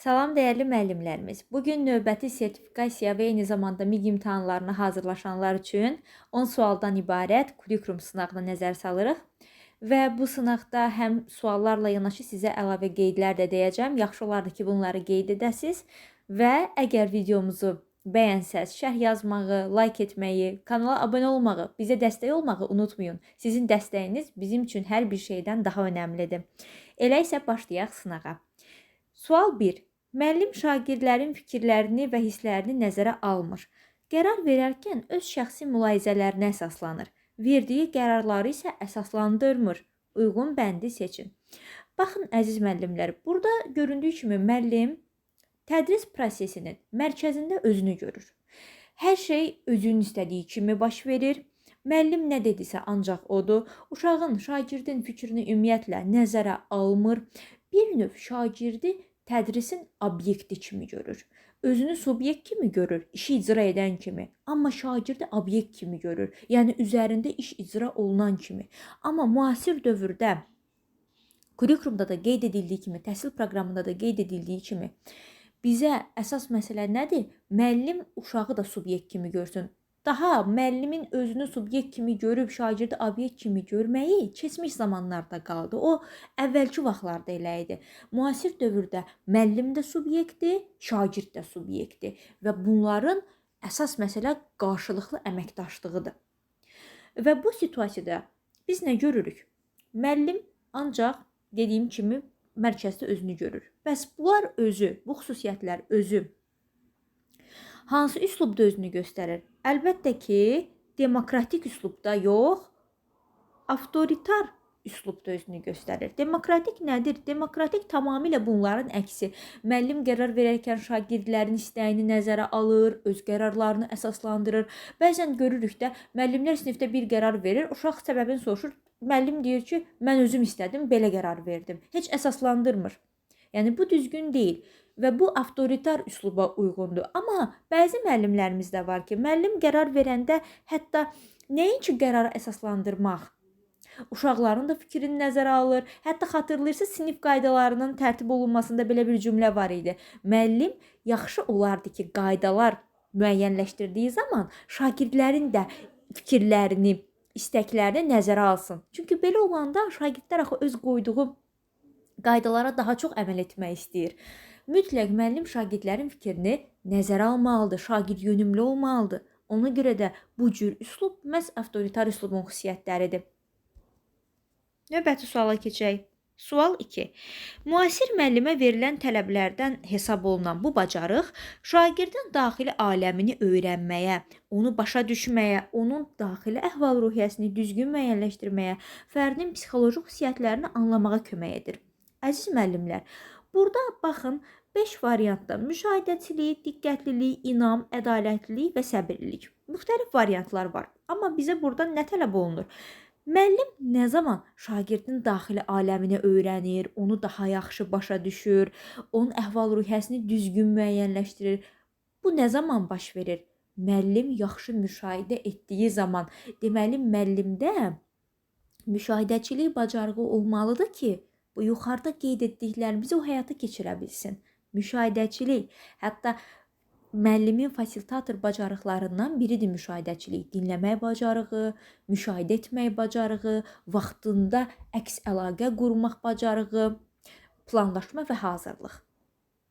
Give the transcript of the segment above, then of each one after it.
Salam dəyərli müəllimlərimiz. Bu gün növbəti sertifikasiya və eyni zamanda MIQ imtahanlarına hazırlaşanlar üçün 10 sualdan ibarət kurikulum sınağına nəzər salırıq. Və bu sınaqda həm suallarla yanaşı sizə əlavə qeydlər də deyəcəm. Yaxşı ki, bunları qeyd edəsiz və əgər videomuzu bəyənsəz, şərh yazmağı, like etməyi, kanala abunə olmağı, bizə dəstək olmağı unutmayın. Sizin dəstəyiniz bizim üçün hər bir şeydən daha önəmlidir. Elə isə başlayaq sınağa. Sual 1. Müəllim şagirdlərin fikirlərini və hisslərini nəzərə almır. Qərar verərkən öz şəxsi mülahizələrinə əsaslanır. Verdiyi qərarları isə əsaslandırmır. Uyğun bəndi seçin. Baxın əziz müəllimlər, burada göründüyü kimi müəllim tədris prosesinin mərkəzində özünü görür. Hər şey özünün istədiyi kimi baş verir. Müəllim nə dedisə ancaq odur. Uşağın, şagirdin fikrini ümumiyyətlə nəzərə almır. Bir növ şagirdi tədrisin obyekti kimi görür. Özünü subyekt kimi görür, işi icra edən kimi. Amma şagirdi obyekt kimi görür. Yəni üzərində iş icra olunan kimi. Amma müasir dövrdə kurikulumda da qeyd edildiyi kimi, təhsil proqramında da qeyd edildiyi kimi bizə əsas məsələ nədir? Müəllim uşağı da subyekt kimi görsün daha müəllimin özünü subyekt kimi görüb şagirdi obyekt kimi görməyi keçmiş zamanlarda qaldı. O əvvəlki vaxtlarda elə idi. Müasir dövrdə müəllim də subyektdir, şagird də subyektdir və bunların əsas məsələ qarşılıqlı əməkdaşlığıdır. Və bu situasiyada biz nə görürük? Müəllim ancaq dediyim kimi mərkəzdə özünü görür. Bəs bunlar özü, bu xüsusiyyətlər özü hansı üslubda özünü göstərir? Əlbəttə ki, demokratik üslubda yox, avtoritar üslubda özünü göstərir. Demokratik nədir? Demokratik tamamilə bunların əksi. Müəllim qərar verərkən şagirdlərin istəyini nəzərə alır, öz qərarlarını əsaslandırır. Bəzən görürük də müəllimlər sinifdə bir qərar verir, uşaq səbəbini soruşur. Müəllim deyir ki, mən özüm istədim, belə qərar verdim. Heç əsaslandırmır. Yəni bu düzgün deyil və bu avtoritar üsluba uyğundur. Amma bəzi müəllimlərimiz də var ki, müəllim qərar verəndə hətta nəinki qərarı əsaslandırmaq, uşaqların da fikrini nəzərə alır. Hətta xatırlayırsınız, sinif qaydalarının tərtib olunmasında belə bir cümlə var idi. Müəllim yaxşı olardı ki, qaydalar müəyyənləşdirdiyi zaman şagirdlərin də fikirlərini, istəklərini nəzərə alsın. Çünki belə olanda şagirdlər axı öz qoyduğu qaydalara daha çox əməl etmək istəyir. Mütləq müəllim şagirdlərin fikrini nəzərə almalıdır, şagird yönümlü olmalıdır. Ona görə də bu cür üslub məhz avtoritar üslubun xüsusiyyətləridir. Növbəti suala keçək. Sual 2. Müasir müəllimə verilən tələblərdən hesab olunan bu bacarıq şagirdin daxili aləmini öyrənməyə, onu başa düşməyə, onun daxili əhval-ruhiyyəsini düzgün müəyyənləşdirməyə, fərdin psixoloji xüsusiyyətlərini anlamağa kömək edir. Əziz müəllimlər, burada baxın 5 variantda müşahidəçilik, diqqətlilik, inam, ədalətlilik və səbirlilik. Müxtəlif variantlar var. Amma bizə burada nə tələb olunur? Müəllim nə zaman şagirdin daxili aləmini öyrənir, onu daha yaxşı başa düşür, onun əhval-ruhiyyəsini düzgün müəyyənləşdirir. Bu nə zaman baş verir? Müəllim yaxşı müşahidə etdiyi zaman. Deməli müəllimdə müşahidəçilik bacarığı olmalıdır ki, bu yuxarıda qeyd etdiklərimizi o həyata keçirə bilsin müşahidəçilik, hətta müəllimin fasilitator bacarıqlarından biridir müşahidəçilik. Dinləmək bacarığı, müşahidə etmək bacarığı, vaxtında əks əlaqə qurmaq bacarığı, planlaşma və hazırlıq.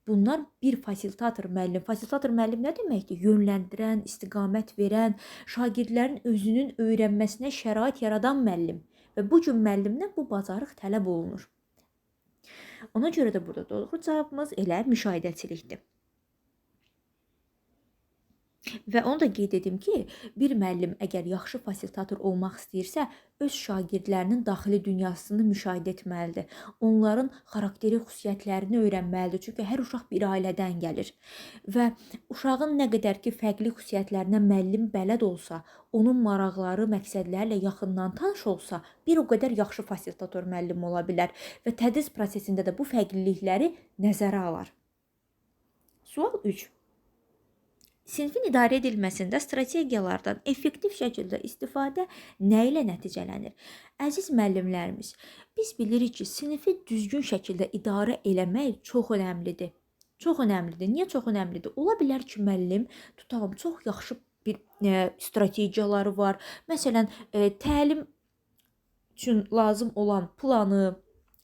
Bunlar bir fasilitator müəllim. Fasilitator müəllim nə deməkdir? Yönləndirən, istiqamət verən, şagirdlərin özünün öyrənməsinə şərait yaradan müəllim. Və bu gün müəllimdən bu bacarıq tələb olunur. Ona görə də burada doğru cavabımız elə müşahidəçilikdir. Və onu da qeyd edim ki, bir müəllim əgər yaxşı fasilitator olmaq istəyirsə, öz şagirdlərinin daxili dünyasını müşahidə etməlidir. Onların xarakteri xüsusiyyətlərini öyrənməlidir. Çünki hər uşaq bir ailədən gəlir. Və uşağın nə qədər ki fərqli xüsusiyyətlərinə müəllim bələd olsa, onun maraqları, məqsədlərlə yaxından tanış olsa, bir o qədər yaxşı fasilitator müəllim ola bilər və tədris prosesində də bu fərqlilikləri nəzərə alar. Sual 3. Sinfin idarə edilməsində strategiyalardan effektiv şəkildə istifadə nə ilə nəticələnir? Əziz müəllimlərimiz, biz bilirik ki, sinifi düzgün şəkildə idarə eləmək çox önəmlidir. çox önəmlidir. Niyə çox önəmlidir? Ola bilər ki, müəllim tutalım çox yaxşı bir e, strategiyaları var. Məsələn, e, təlim üçün lazım olan planı,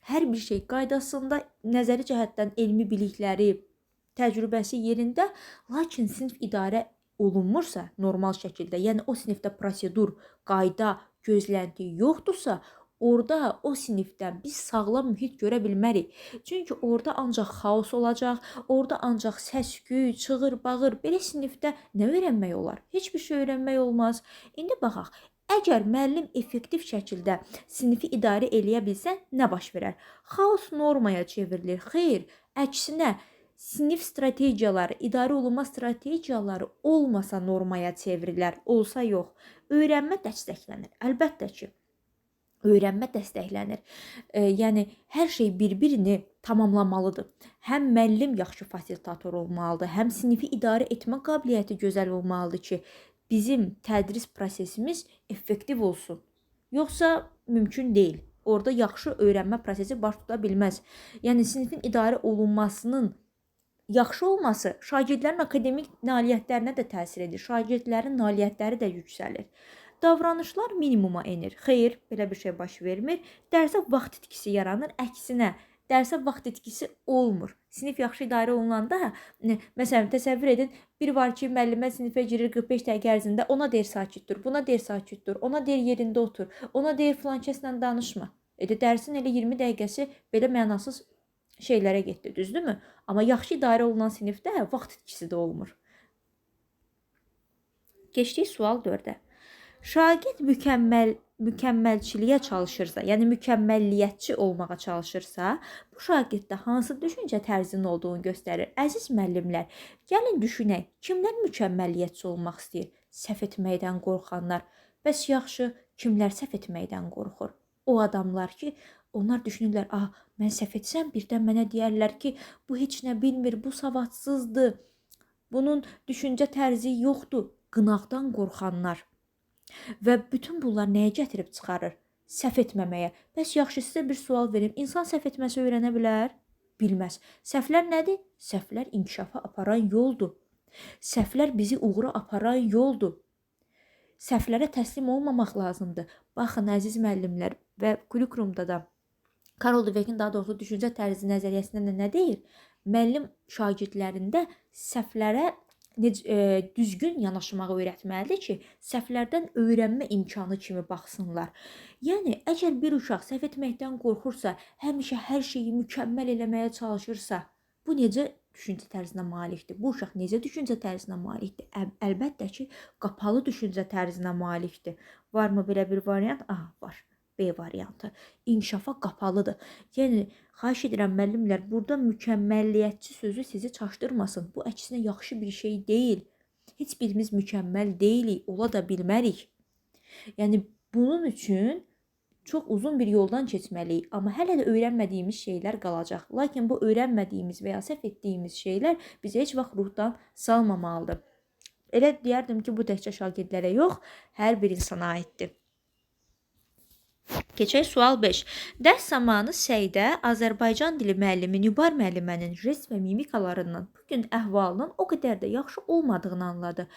hər bir şey qaydasında, nəzəri cəhətdən elmi bilikləri, təcrübəsi yerində, lakin sinif idarə olunmursa normal şəkildə, yəni o sinifdə prosedur, qayda, gözlənti yoxdursa, orada o sinifdən biz sağlam mühit görə bilmərik. Çünki orada ancaq xaos olacaq, orada ancaq səs-küy, çığır-bağır. Belə sinifdə nə öyrənmək olar? Heç bir şey öyrənmək olmaz. İndi baxaq. Əgər müəllim effektiv şəkildə sinifi idarə eləyə bilsə, nə baş verər? Xaos normaya çevrilir. Xeyr, əksinə sinif strategiyaları, idarə olunma strategiyaları olmasa normaya çevrilər, olsa yox. Öyrənmə dəstəklənir. Əlbəttə ki, öyrənmə dəstəklənir. E, yəni hər şey bir-birini tamamlamalıdır. Həm müəllim yaxşı fasilitator olmalıdır, həm sinifi idarə etmə qabiliyyəti gözəl olmalıdır ki, bizim tədris prosesimiz effektiv olsun. Yoxsa mümkün deyil. Orada yaxşı öyrənmə prosesi baş tuta bilməz. Yəni sinifin idarə olunmasının yaxşı olması şagirdlərin akademik nailiyyətlərinə də təsir edir. Şagirdlərin nailiyyətləri də yüksəlir. Davranışlar minimuma enir. Xeyr, belə bir şey baş vermir. Dərsə vaxt itkisi yaranır. Əksinə, dərsə vaxt itkisi olmur. Sinif yaxşı idarə olunanda, məsələn, təsəvvür edin, bir var ki, müəllimə sinifə girir 45 dəqiqə ərzində, ona deyir sakit dur, buna deyir sakit dur, ona deyir yerində otur, ona deyir filan kəslə danışma. Elə dərsin elə 20 dəqiqəsi belə mənasız şeylərə getdi, düzdürmü? Amma yaxşı idarə olunan sinifdə vaxt itkisi də olmur. Keçdik sual 4-ə. Şagird mükəmməl mükəmməlçiliyə çalışırsa, yəni mükəmməlliyətçi olmağa çalışırsa, bu şagirddə hansı düşüncə tərzinin olduğunu göstərir. Əziz müəllimlər, gəlin düşünək, kimlər mükəmməlliyətçi olmaq istəyir? Səhv etməkdən qorxanlar. Bəs yaxşı, kimlər səhv etməkdən qorxur? O adamlar ki, onlar düşünürlər, "Ah, mən səhv etsəm, birdən mənə deyərlər ki, bu heç nə bilmir, bu savadsızdır. Bunun düşüncə tərzi yoxdur." Qınaqdan qorxanlar. Və bütün bunlar nəyə gətirib çıxarır? Səhv etməməyə. Bəs yaxşı sizə bir sual verim. İnsan səhv etməsə öyrənə bilər? Bilməz. Səhvlər nədir? Səhvlər inkişafa aparan yoldur. Səhvlər bizi uğura aparan yoldur. Səhvlərə təslim olmamaq lazımdır. Baxın əziz müəllimlər və kurikulumda da Karol Dweck'in daha doğrusu düşüncə tərzi nəzəriyyəsində nə deyir? Müəllim şagirdlərində səhvlərə necə e, düzgün yanaşmağı öyrətməlidir ki, səhvlərdən öyrənmə imkanı kimi baxsınlar. Yəni əgər bir uşaq səhv etməkdən qorxursa, həmişə hər şeyi mükəmməl eləməyə çalışırsa, bu necə düşüncə tərzinə malikdir? Bu uşaq necə düşüncə tərzinə malikdir? Əl əlbəttə ki, qapalı düşüncə tərzinə malikdir. Varmı belə bir variant? Aha, var. B variantı. İnkişafa qapalıdır. Yəni xahiş edirəm müəllimlər, burada mükəmməlliyətçi sözü sizi çaşdırmasın. Bu əksinə yaxşı bir şey deyil. Heç birimiz mükəmməl deyilik, ola da bilmərik. Yəni bunun üçün çox uzun bir yoldan keçməliyik, amma hələ də öyrənmədiyimiz şeylər qalacaq. Lakin bu öyrənmədiyimiz və ya səhv etdiyimiz şeylər bizi heç vaxt ruhdan salmamalıdır. Elə deyərdim ki, bu təkcə şagirdlərə yox, hər bir insana aiddir. Keçək sual 5. Dərs zamanı Səidə Azərbaycan dili müəllimi Nübar müəllimənin jest və mimikalarından bu gün əhvalının o qədər də yaxşı olmadığını anladı.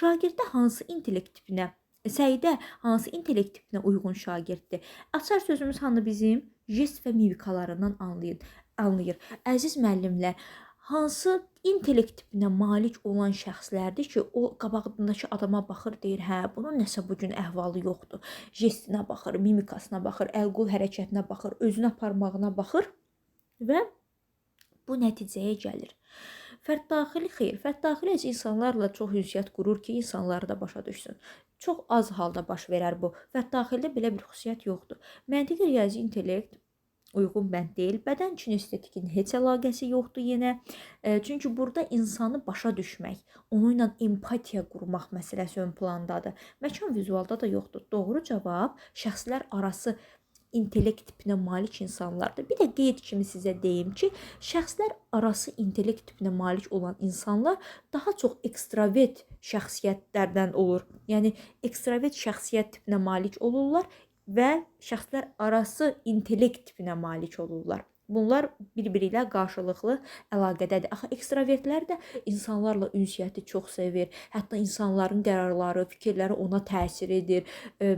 Şagirddə hansı intellekt tipinə Səidə hansı intellekt tipinə uyğun şagirddir? Açar sözümüz hanı bizim? Jest və mimikalarından anlayın, anlayır. Əziz müəllimlər, hansı intellekt tipinə malik olan şəxslərdir ki, o qabağındakı adama baxır, deyir, hə, bunun nəsə bu gün əhvalı yoxdur. Jestinə baxır, mimikasına baxır, əl-qol hərəkətinə baxır, özünə aparmağına baxır və bu nəticəyə gəlir. Fərd daxili xeyr, fərd daxili heç insanlarla çox ünsiyyət qurur ki, insanları da başa düşsün. Çox az halda baş verər bu. Fərd daxildə belə bir xüsusiyyət yoxdur. Məntiqi riyazi intellekt uyğun bənd deyil. Bədən kinestetikinin heç əlaqəsi yoxdur yenə. E, çünki burada insanı başa düşmək, onunla empatiya qurmaq məsələsi ön plandadır. Məkan vizualda da yoxdur. Doğru cavab şəxslər arası intellekt tipinə malik insanlardır. Bir də qeyd kimi sizə deyim ki, şəxslər arası intellekt tipinə malik olan insanlar daha çox ekstravert şəxsiyyətlərdən olur. Yəni ekstravert şəxsiyyət tipinə malik olurlar və şəxslər arası intellekt tipinə malik olurlar. Bunlar bir-biri ilə qarşılıqlı əlaqədədir. Axı ekstravertlər də insanlarla ünsiyyəti çox sevir. Hətta insanların qərarları, fikirləri ona təsir edir. Ə,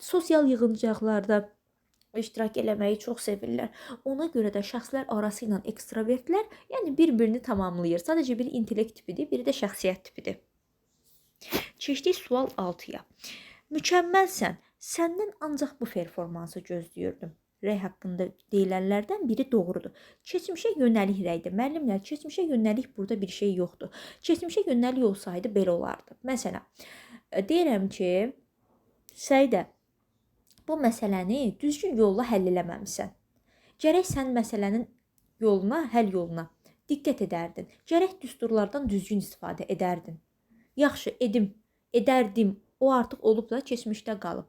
sosial yığıncaqlarda iştirak eləməyi çox sevirlər. Ona görə də şəxslər arası ilə ekstravertlər, yəni bir-birini tamamlayır. Sadəcə biri intellekt tipidir, biri də şəxsiyyət tipidir. Keçdik sual 6-ya. Mükəmməlsən. Səndən ancaq bu performansı gözləyirdim. Rəy haqqında deyilənlərdən biri doğrudur. Keçmişə yönəlik rəydir. Müəllimlər, keçmişə yönəlik burada bir şey yoxdur. Keçmişə yönəlik olsaydı belə olardı. Məsələn, deyirəm ki, Səidə, bu məsələni düzgün yolla həll eləməmisən. Gərək sən məsələnin yoluna, həll yoluna diqqət edərdin. Gərək düsturlardan düzgün istifadə edərdin. Yaxşı, edim, edərdim. O artıq olub da keçmişdə qalıb.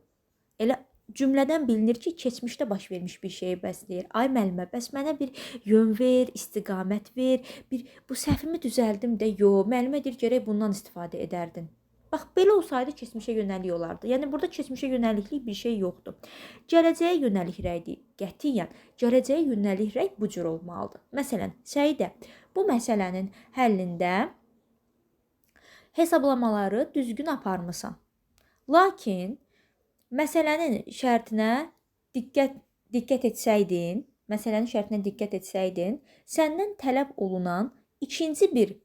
Elə cümlədən bilinir ki, keçmişdə baş vermiş bir şeyi bəsləyir. Ay müəllimə, bəs mənə bir yön ver, istiqamət ver. Bir bu səhvimi düzəldim də, yo, müəllimə deyir gərək bundan istifadə edərdin. Bax belə olsaydı keçmişə yönəlik olardı. Yəni burada keçmişə yönəliklik bir şey yoxdur. Gələcəyə yönəlik rəydir. Qətiyyən gələcəyə yönəlik rəy bu cür olmalıdır. Məsələn, Səidə, bu məsələnin həllində hesablamaları düzgün aparmısan. Lakin məsələnin şərtinə diqqət diqqət etsəydin, məsələnin şərtinə diqqət etsəydin, səndən tələb olunan ikinci bir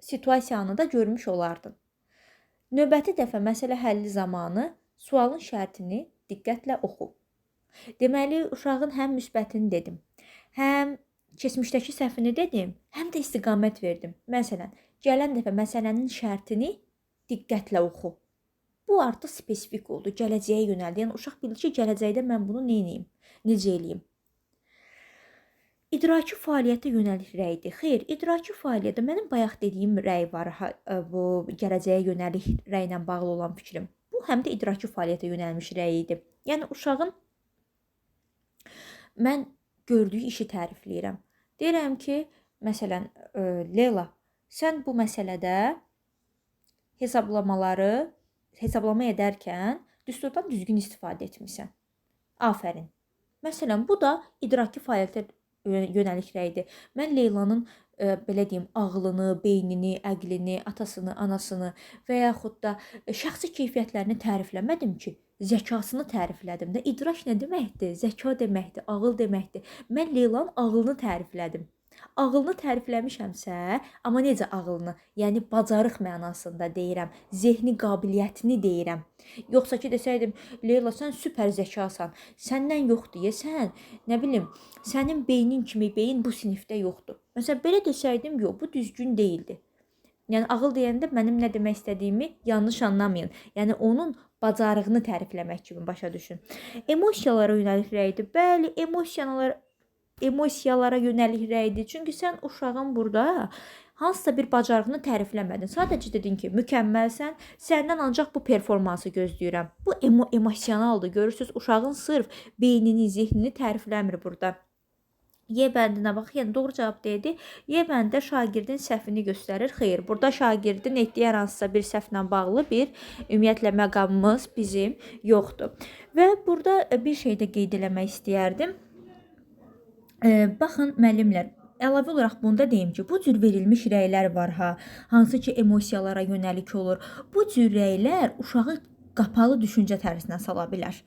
situasiyanı da görmüş olardın. Növbəti dəfə məsələ həlli zamanı sualın şərtini diqqətlə oxu. Deməli, uşağın həm müsbətini dedim, həm keçmişdəki səhvini dedim, həm də istiqamət verdim. Məsələn, gələn dəfə məsələnin şərtini diqqətlə oxu. Bu artıq spesifik oldu, gələcəyə yönəldi. Yəni uşaq bilir ki, gələcəkdə mən bunu nə edeyim, necə eləyim. İdraki fəaliyyətə yönəlik rəydir. Xeyr, idraki fəaliyyətdə mənim bayaq dediyim rəy var, bu gələcəyə yönəlik rəylə bağlı olan fikrim. Bu həm də idraki fəaliyyətə yönəlmiş rəy idi. Yəni uşağın mən gördüyü işi tərifləyirəm. Deyirəm ki, məsələn, Leyla, sən bu məsələdə hesablamaları hesablama edərkən düsturdan düzgün istifadə etmisən. Afərin. Məsələn, bu da idraki fəaliyyətə yönəlik rəydir. Mən Leylanın ə, e, belə deyim, ağlını, beynini, əqlini, atasını, anasını və yaxud da e, şəxsi keyfiyyətlərini tərifləmədim ki, zəkasını təriflədim də. İdrak nə deməkdir? Zəka deməkdir, ağıl deməkdir. Mən Leylanın ağlını təriflədim. Ağılını tərifləmişəmsə, amma necə ağılını? Yəni bacarıq mənasında deyirəm, zehni qabiliyyətini deyirəm. Yoxsa ki desəydim, Leyla sən super zəkasan. Səndən yox deyəsən, nə bilim, sənin beynin kimi beyin bu sinifdə yoxdur. Məsələn, belə desəydim, yox, bu düzgün deyildi. Yəni ağıl deyəndə mənim nə demək istədiyimi yanlış anlamayın. Yəni onun bacarığını tərifləmək kimi başa düşün. Emosiyalara yönəlik rəydir. Bəli, emosiyalar emosiyalara yönəlik rəydir. Çünki sən uşağın burada hansısa bir bacarığını tərifləmədin. Sadəcə dedin ki, mükəmməlsən, səndən ancaq bu performansı gözləyirəm. Bu emo emosionaldır. Görürsüz, uşağın sırf beynini, zehnini tərifləmir burada. Y bəndinə bax, yəni doğru cavab deyildi. Y bəndə şagirdin səhvini göstərir. Xeyr, burada şagirdin etdiyi hər hansısa bir səhvlə bağlı bir ümumiyyətlə məqamımız bizim yoxdur. Və burada bir şey də qeyd eləmək istəyərdim. Baxın müəllimlər, Əlavə olaraq bunda deyim ki, bu cür verilmiş rəylər var ha, hansı ki emosiyalara yönəlik olur. Bu cür rəylər uşağı qapalı düşüncə tərzinə sala bilər.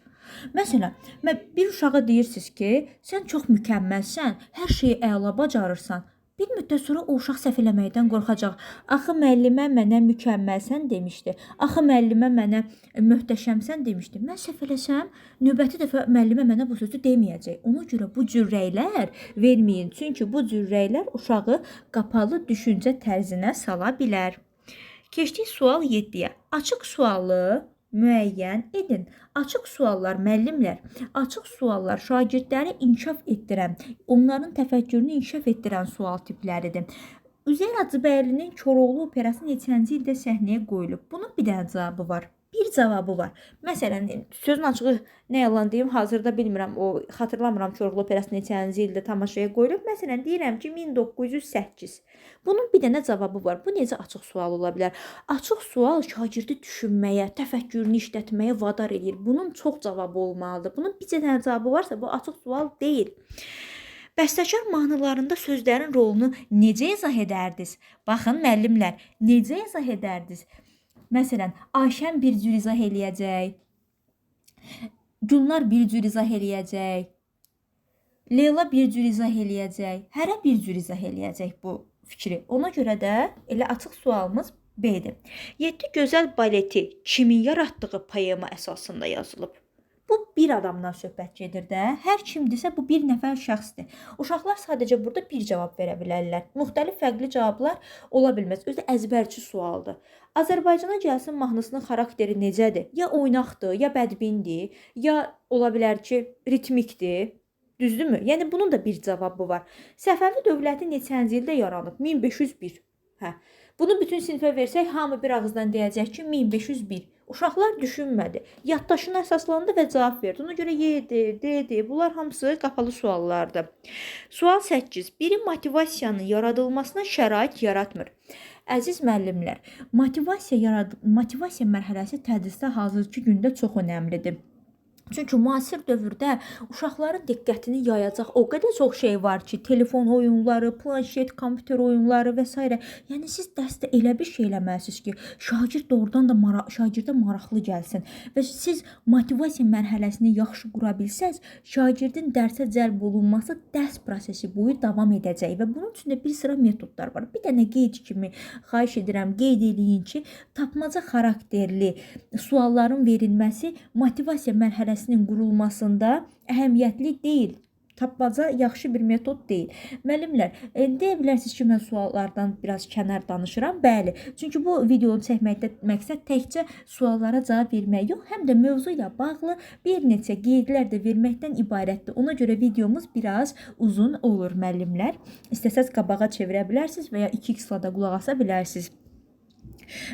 Məsələn, bir uşağa deyirsiniz ki, sən çox mükəmməlsən, hər şeyi əla bacarırsan. Bir müddət sonra o uşaq səhv eləməkdən qorxacaq. Axı müəllimə mənə mükəmməlsən demişdi. Axı müəllimə mənə möhtəşəmsən demişdi. Mən səhv eləsəm, növbəti dəfə müəllimə mənə bu sözü deməyəcək. Ona görə bu cür rəylər verməyin. Çünki bu cür rəylər uşağı qapalı düşüncə tərzinə sala bilər. Keçdik sual 7-yə. Açıq sualı müəyyən edin. Açıq suallar müəllimlər, açıq suallar şagirdləri inkişaf etdirən, onların təfəkkürünü inkişaf etdirən sual tipləridir. Üzeyir Hacıbəylinin Koroğlu operası neçənci ildə səhnəyə qoyulub? Bunun bir dənə cavabı var bir cavabı var. Məsələn, sözün açığı nə yalan deyim, hazırda bilmirəm, o xatırlamıram Koroğlu operası neçənci ildə tamaşaya qoyulub. Məsələn, deyirəm ki, 1908. Bunun bir dənə cavabı var. Bu necə açıq sual ola bilər? Açıq sual şagirdi düşünməyə, təfəkkürünü işlətməyə vadar edir. Bunun çox cavabı olmalıdır. Bunun bir dənə cavabı varsa, bu açıq sual deyil. Bəstəkar mahnılarında sözlərin rolunu necə izah edərdiniz? Baxın müəllimlər, necə izah edərdiniz? Məsələn, Ayşən bir cür izah eləyəcək. Gülnar bir cür izah eləyəcək. Leyla bir cür izah eləyəcək. Hərə bir cür izah eləyəcək bu fikri. Ona görə də elə açıq sualımız B-dir. 7 gözəl baleti kimin yaratdığı poema əsasında yazılıb? Bir adamdan söhbət gedir də. Hər kimdirsə bu bir nəfər şəxsdir. Uşaqlar sadəcə burada bir cavab verə bilərlər. Müxtəlif fərqli cavablar ola bilməz. Özü əzbərçi sualdır. Azərbaycana gəlsin mahnısının xarakteri necədir? Ya oynaqdır, ya bədbindir, ya ola bilər ki, ritmikdir. Düzdürmü? Yəni bunun da bir cavabı var. Səfəvi dövləti neçənci ildə yaranıb? 1501. Hə. Bunu bütün sinifə versək, hamı bir ağızdan deyəcək ki, 1501. Uşaqlar düşünmədi. Yaddaşına əsaslandı və cavab verdi. Ona görə Y-dir, D-dir. Bunlar hamısı qapalı suallardır. Sual 8. Biri motivasiyanın yaradılmasına şərait yaratmır. Əziz müəllimlər, motivasiya yarad motivasiya mərhələsi tədrisdə hazırki gündə çox əhəmilidir. Çünki müasir dövrdə uşaqların diqqətini yayacaq o qədər çox şey var ki, telefon oyunları, planşet, kompüter oyunları və s. Yəni siz dərsdə elə bir şey eləməlisiniz ki, şagird doğrudan da mara şagirdə maraqlı gəlsin və siz motivasiya mərhələsini yaxşı qura bilsəz, şagirdin dərsə cəlb olunması dərs prosesi boyu davam edəcək və bunun üçün də bir sıra metodlar var. Bir dənə qeyd kimi xahiş edirəm, qeyd eləyin ki, tapmaca xarakterli sualların verilməsi motivasiya mərhələsində mərhələsinin qurulmasında əhəmiyyətli deyil. Tapmaca yaxşı bir metod deyil. Müəllimlər, e, deyə bilərsiniz ki, mən suallardan biraz kənar danışıram. Bəli, çünki bu videonu çəkməkdə məqsəd təkcə suallara cavab vermək yox, həm də mövzu ilə bağlı bir neçə qeydlər də verməkdən ibarətdir. Ona görə videomuz biraz uzun olur müəllimlər. İstəsəz qabağa çevirə bilərsiniz və ya 2x-la da qulaq asa bilərsiniz.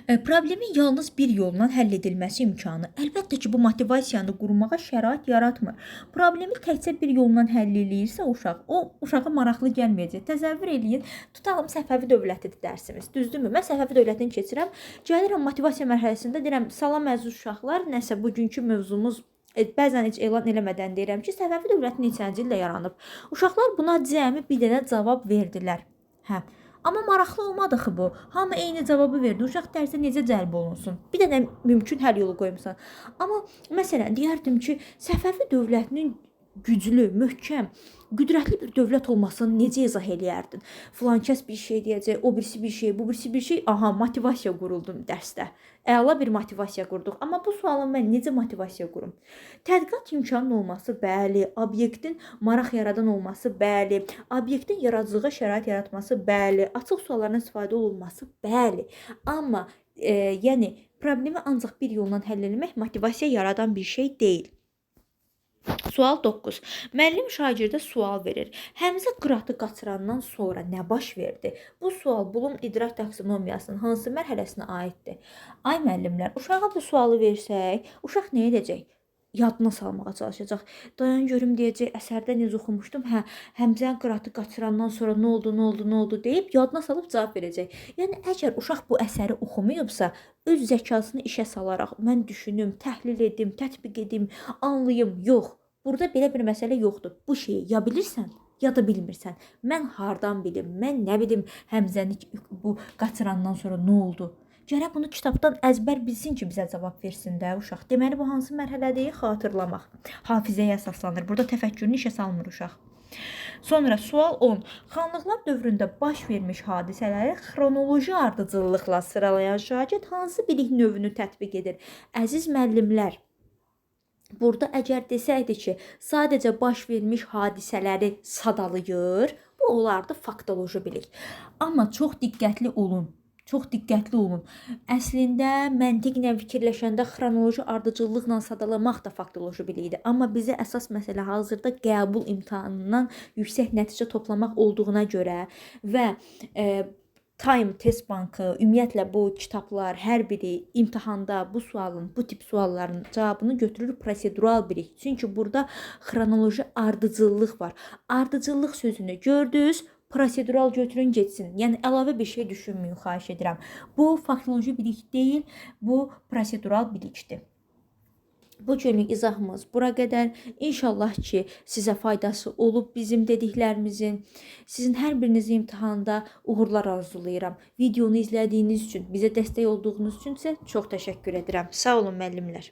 E, Problemin yalnız bir yolla həll edilməsi imkanı. Əlbəttə ki, bu motivasiyanı qurmağa şərait yaratmır. Problemi təkcə bir yolla həll eləyirsə uşaq, o uşağa maraqlı gəlməyəcək. Təsəvvür eləyin, tutalım Səfəvi dövlətidir dərsimiz. Düzdürmü? Mən Səfəvi dövlətini keçirəm. Gəlirəm motivasiya mərhələsində deyirəm, salam əziz uşaqlar, nəsə bugünkü mövzumuz E, bəzən heç elan eləmədən deyirəm ki, Səfəvi dövləti neçənci ildə yaranıb. Uşaqlar buna cəmi bir dənə cavab verdilər. Hə. Amma maraqlı olmadı ki bu. Hamı eyni cavabı verdi. Uşaq dərsə necə cəlb olunsun? Bir dənə mümkün həll yolu qoymusan. Amma məsələn deyərdim ki, Səfəvi dövlətinin güclü, möhkəm, qüdrətli bir dövlət olmasını necə izah eləyərdin? Filan kəs bir şey deyəcək, o birisi bir şey, bu birisi bir şey. Aha, motivasiya quruldum dərsdə. Əla bir motivasiya qurduq. Amma bu sualı mən necə motivasiya qurum? Tədqiqat imkanının olması, bəli, obyektin maraq yaradan olması, bəli, obyektin yaradıcılığa şərait yaratması, bəli, açıq suallardan istifadə olunması, bəli. Amma e, yəni problemi ancaq bir yolla həll etmək motivasiya yaradan bir şey deyil. Sual 9. Müəllim şagirdə sual verir. Həmzə qıratı qaçırandan sonra nə baş verdi? Bu sual Bloom idrak taksonomiyasının hansı mərhələsinə aiddir? Ay müəllimlər, uşağa bu sualı versək, uşaq nə edəcək? yadına salmağa çalışacaq. Dayan görüm deyəcək, əsərdə necə oxumuşdum? Hə, Həmzənin qıratı qaçırandan sonra nə oldu, nə oldu, nə oldu deyib yadına salıb cavab verəcək. Yəni əgər uşaq bu əsəri oxumayıbsa, öz zəkasını işə salaraq mən düşünüm, təhlil edim, tətbiq edim, anlayım, yox. Burada belə bir məsələ yoxdur. Bu şeyi ya bilirsən, ya da bilmirsən. Mən hardan bilim? Mən nə bilim Həmzəni bu qaçırandan sonra nə oldu? Gərək bunu kitabdan əzbər bilsin ki, bizə cavab versin də uşaq. Deməli bu hansı mərhələdəyi xatırlamaq. Hafizəyə əsaslanır. Burada təfəkkürünü işə salmır uşaq. Sonra sual 10. Xanlıqlar dövründə baş vermiş hadisələri xronoloji ardıcıllıqla sıralayan şagird hansı bilik növünü tətbiq edir? Əziz müəllimlər, Burada əgər desəydi ki, sadəcə baş vermiş hadisələri sadalayır, bu olardı faktoloji bilik. Amma çox diqqətli olun. Çox diqqətli olun. Əslində məntiqlə fikirləşəndə xronoloji ardıcıllıqla sadalamaq da faktoloji bilikdir. Amma bizə əsas məsələ hazırda qəbul imtahanından yüksək nəticə toplamaq olduğuna görə və e, Time Test Bankı, ümumiyyətlə bu kitablar hər biri imtahanda bu sualın, bu tip sualların cavabını götürür prosedural bilik. Çünki burada xronoloji ardıcıllıq var. Ardıcıllıq sözünü gördünüz, prosedural götürün getsin. Yəni əlavə bir şey düşünməyin, xahiş edirəm. Bu faktoloji bilik deyil, bu prosedural bilikdir. Bu günlük izahımız bura qədər. İnşallah ki, sizə faydası olub bizim dediklərimizin. Sizin hər birinizin imtahanda uğurlar arzulayıram. Videonu izlədiyiniz üçün, bizə dəstək olduğunuz üçün isə çox təşəkkür edirəm. Sağ olun müəllimlər.